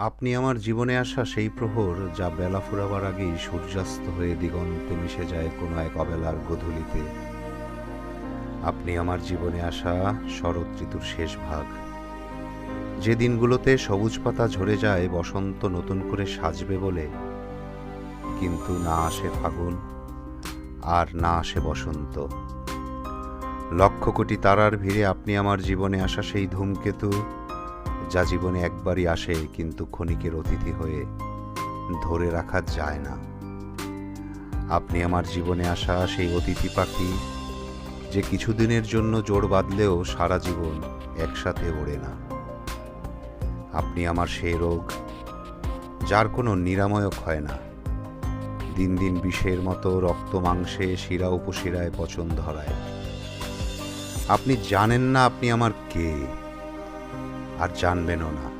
আপনি আমার জীবনে আসা সেই প্রহর যা বেলা ফুরাবার আগেই সূর্যাস্ত হয়ে দিগন্তে মিশে যায় কোনো এক অবেলার গধূলিতে। আপনি আমার জীবনে আসা শরৎ ঋতুর শেষ ভাগ। যে দিনগুলোতে সবুজ পাতা ঝরে যায়, বসন্ত নতুন করে সাজবে বলে। কিন্তু না আসে ফাগুন, আর না আসে বসন্ত। লক্ষ কোটি তারার ভিড়ে আপনি আমার জীবনে আসা সেই ধূমকেতু যা জীবনে একবারই আসে কিন্তু ক্ষণিকের অতিথি হয়ে ধরে রাখা যায় না। আপনি আমার জীবনে আসা সেই অতিথি পাখি যে কিছুদিনের জন্য জোর বাঁধলেও সারা জীবন একসাথে ওড়ে না। আপনি আমার সেই রোগ যার কোনো নিরাময়ক হয় না। দিন দিন বিষের মতো রক্ত মাংসে শিরা উপশিরায় পচন ধরায়। আপনি জানেন না আপনি আমার কে। আর জানবেনও না